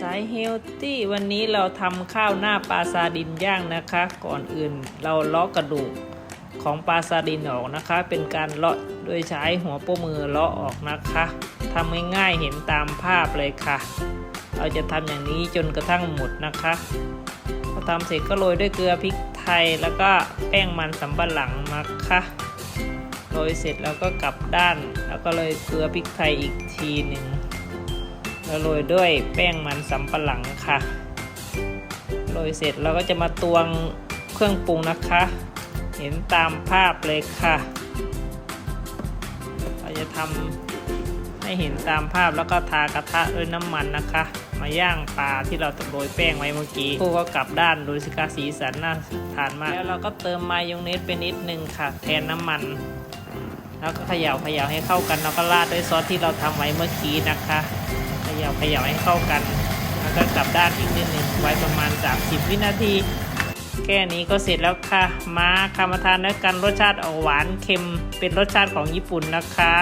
สายเฮลตี้วันนี้เราทำข้าวหน้าปลาซาดินย่างนะคะ ก่อนอื่นเราเลาะกระดูกของปลาซาดินออกนะคะ เป็นการเลาะโดยใช้หัวโป้มือเลาะออกนะคะทำง่ายๆเห็นตามภาพเลยค่ะ เราจะทำอย่างนี้จนกระทั่งหมดนะคะพอทำเสร็จก็โรยด้วยเกลือพริกไทยแล้วก็แป้งมันสำปะหลังนะคะโรยเสร็จแล้วก็กลับด้าน แล้วก็โรยเกลือพริกไทยอีกทีหนึ่ง แล้วโรยด้วยแป้งมันสำปะหลังค่ะ โรยเสร็จเราก็จะมาตวงเครื่องปรุงนะคะ เห็นตามภาพเลยค่ะ เราจะทำให้เห็นตามภาพแล้วก็ทากระทะด้วยน้ำมันนะคะ มาย่างปลาที่เราโรยแป้งไว้เมื่อกี้พวกก็กลับด้านดูสิคะสีสันน่าทานมาก แล้วเราก็เติมมายองเนสไปนิดนึงค่ะ แทนน้ำมัน แล้วก็เขย่าเขย่าให้เข้ากันแล้วก็ราดด้วยซอสที่เราทำไว้เมื่อกี้นะคะเขย่าเขย่าให้เข้ากัน แล้วก็กลับด้านอีกนิดหนึ่งไว้ประมาณ 30 วินาทีแค่นี้ก็เสร็จแล้วค่ะ มาคำมาทานด้วยกันรสชาติออกหวานเค็มเป็นรสชาติของญี่ปุ่นนะคะ